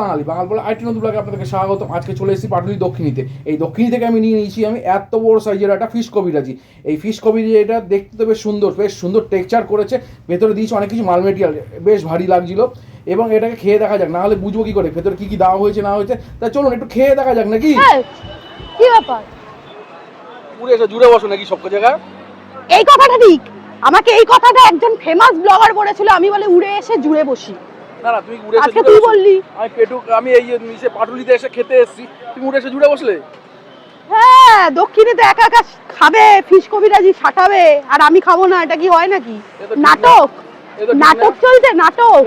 বাঙালি বাঙাল বলে আইটি নতুন ব্লগে আপনাদেরকে স্বাগত আজকে চলে এসেছি পাটুলি দক্ষিণীতে। এই দক্ষিণী থেকে আমি নিয়ে নিয়েছি আমি এত বড় সাইজের একটা ফিশ কবিরাজি এই ফিশ কবিরাজি এটা দেখতে তো বেশ সুন্দর বেশ সুন্দর টেক্সচার করেছে। ভেতরে দিয়েছে অনেক কিছু মাল মেটেরিয়াল বেশ ভারী লাগছিল। এবং এটাকে খেয়ে দেখা যাক না হলে বুঝব কি করে ভেতরে কি কি দেওয়া হয়েছে না হয়েছে। তা চলুন একটু খেয়ে দেখা যাক নাকি? কি ব্যাপার? পুরো এসে জুড়ে বসো নাকি সব জায়গায় এই কথাটা ঠিক। আমাকে এই কথাটা একজন ফেমাস ব্লগার বলেছিল আমি বলে উড়ে এসে জুড়ে বসি। না না তুমি উড়ে এসে তুই বললি। আমি পেটু আমি এই নিচে পাটুলিতে এসে খেতে এসেছি। তুমি উড়ে এসে জুড়ে বসলে? হ্যাঁ দক্ষিণে তো একা একা খাবে ফিশ কবিরাজি সাটাবে আর আমি খাব না এটা কি হয় নাকি। নাটক? নাটক চলছে নাটক?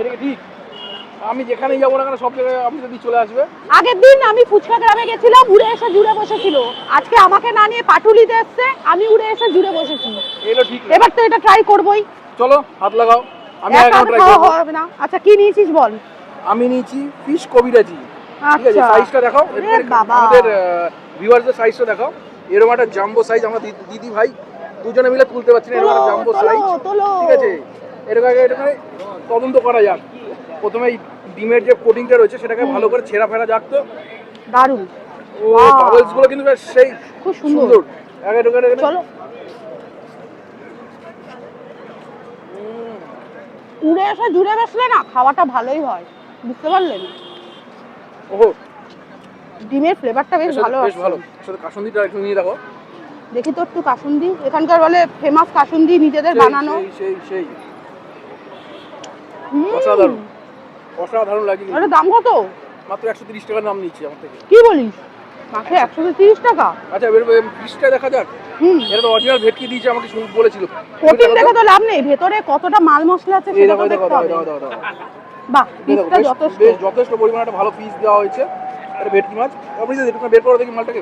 আমি যেখানেই যাব না কেন সব জায়গায় আপনি যদি চলে আসবে? আগের দিন আমি ফুচকা গ্রামে গেছিলাম উড়ে এসে জুড়ে বসেছিল। আজকে আমাকে না নিয়ে পাটুলিতে এসছে আমি উড়ে এসে জুড়ে বসেছি। ঠিক এবার তো এটা ট্রাই করবোই। চলো হাত লাগাও। আমি একা ট্রাই হবে না। আচ্ছা কি নিয়েছিস বল? আমি নিয়েছি ফিশ কবিরাজি। ঠিক আছে আচ্ছা। সাইজটা দেখাও। এ আমাদের ভিউয়ারদের সাইজটা দেখাও। এরকম একটা জাম্বো সাইজ আমরা দিদি ভাই দুজনে মিলে তুলতে পারছি না এরকম একটা জাম্বো সাইজ ঠিক আছে? এরকম আগে এরকম তদন্ত করা যাক। প্রথমে ডিমের যে কোটিংটা রয়েছে সেটাকে ভালো করে ছেঁড়া ফেরা যাক তো। দারুণ। ও বাবলসগুলো কিন্তু বেশ সেই খুব সুন্দর। চলো। উড়ে এসে জুড়ে বসলে না খাওয়াটা ভালোই হয় বুঝতে পারলেন? ওহো। ডিমের ফ্লেভারটা বেশ ভালো বেশ ভালো। সাথে কাসুন্দিটা একটু নিয়ে রাখো দেখি তো একটু কাসুন্দি এখানকার বলে ফেমাস কাসুন্দি নিজেদের বানানো। সেই সেই। অসাধারণ। অসাধারণ লাগে। আরে দাম কত? মাত্র একশো তিরিশ টাকার নাম নিচ্ছি আমার থেকে। কি বলিস? মাকে একশো তিরিশ টাকা। আচ্ছা এবার ফিসটা দেখা যাক। হুম। এটা তো অরিজিনাল ভেটকি দিয়েছে আমাকে বলেছিল। কোটিং দেখে তো লাভ নেই ভেতরে কতটা মাল মশলা আছে সেটা তো দেখতে হবে। দাও দাও দাও বাহ পিসটা যথেষ্ট। বেশ যথেষ্ট পরিমাণে একটা ভালো পিস দেওয়া হয়েছে এটা ভেটকি মাছ। আপনি যদি একটু বের করো দেখি মালটাকে।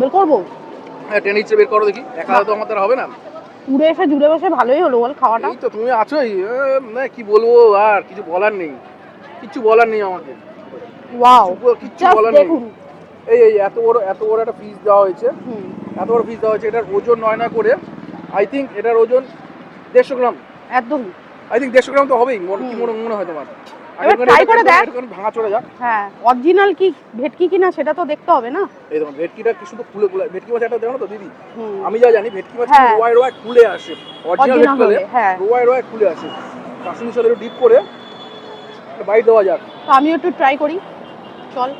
বের করব? হ্যাঁ টেনে ইচ্ছে বের করো দেখি। একা তো হবে না। উড়ে এসে জুড়ে বসে ভালোই হলো বল খাওয়াটা। এই তো তুমি আছোই না কি বলব আর কিছু বলার নেই। কিচ্ছু বলার নেই আমাকে। ওয়াও বলার নেই। এই এই এত বড় এত বড় একটা পিস দেওয়া হয়েছে। এত বড় পিস দেওয়া হয়েছে। এটার ওজন নয় না করে আই থিঙ্ক এটার ওজন দেড়শো গ্রাম। একদম। আই থিঙ্ক দেড়শো গ্রাম তো হবেই। মনে- কি মনে মনে হয় তোমার এবার try করে দেখ। ভাঙা চলে যাক। হ্যাঁ অরিজিনাল কি ভেটকি কিনা সেটা তো দেখতে হবে না। এই দেখো ভেটকিটা কি শুধু খুলে খুলে ভেটকি মাছ একটা দেখো তো দিদি? আমি যা জানি ভেটকি মাছ হ্যাঁ। রোয়ায় রোয়ায় খুলে আসে। অরিজিনাল ভেটকি হ্যাঁ। রোয়ায় রোয়ায় খুলে আসে। সাথে ডিপ করে বাইট দেওয়া যাক। তো আমিও একটু ট্রাই করি। চল।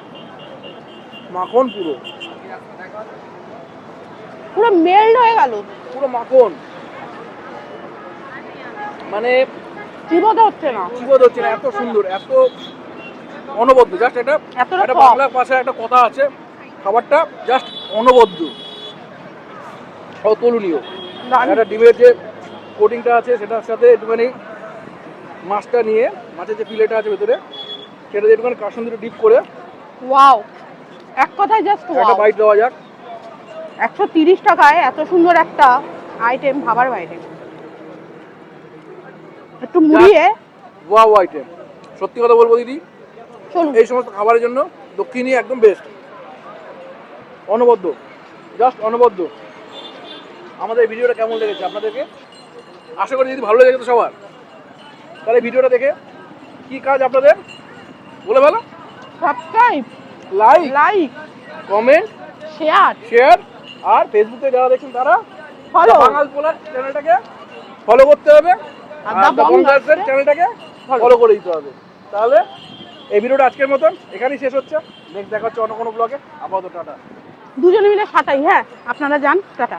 মাখন পুরো। পুরো মেল্ট হয়ে গেল। পুরো মাখন। মানে চিবোতে হচ্ছে না। চিবোধ হচ্ছে না এত সুন্দর এত অনবদ্য। জাস্ট এটা একটা। বাংলা ভাষায় একটা কথা আছে খাবারটা জাস্ট অনবদ্য। অতুলনীয়। একটা ডিমের যে কোটিংটা আছে সেটার সাথে একটুখানি মাছটা নিয়ে মাছের যে ফিলেটা আছে ভেতরে সেটা দিয়ে একটুখানি কাসুন্দিটা ডিপ করে ওয়াও এক কথায় জাস্ট একটা ওয়াও বাইট দেওয়া যাক। একশো তিরিশ টাকায় এত সুন্দর একটা আইটেম ভাবার বাইরে। একটু মুড়িয়ে। ওয়া আইটেম সত্যি কথা বলব দিদি? এই সমস্ত খাবারের জন্য দক্ষিণী একদম বেস্ট অনবদ্য। জাস্ট অনবদ্য। আমাদের ভিডিওটা কেমন লেগেছে আপনাদেরকে? আশা করি যদি ভালো লেগেছে তো সবার। তাহলে ভিডিওটা দেখে কি কাজ আপনাদের? বলে ভালো subscribe like like comment share share আর ফেসবুকে যারা দেখছেন তারা ফলো বাঙাল পোলার চ্যানেলটাকে ফলো করতে হবে আর Guards-এ চ্যানেলটাকে ফলো করে দিতে হবে। তাহলে এই ভিডিওটা আজকের মতন এখানেই শেষ হচ্ছে। নেক্সট দেখা হচ্ছে অন্য কোনো ব্লগে আপাতত টাটা। দুজনে মিলে ফাটাই হ্যাঁ। আপনারা যান টাটা।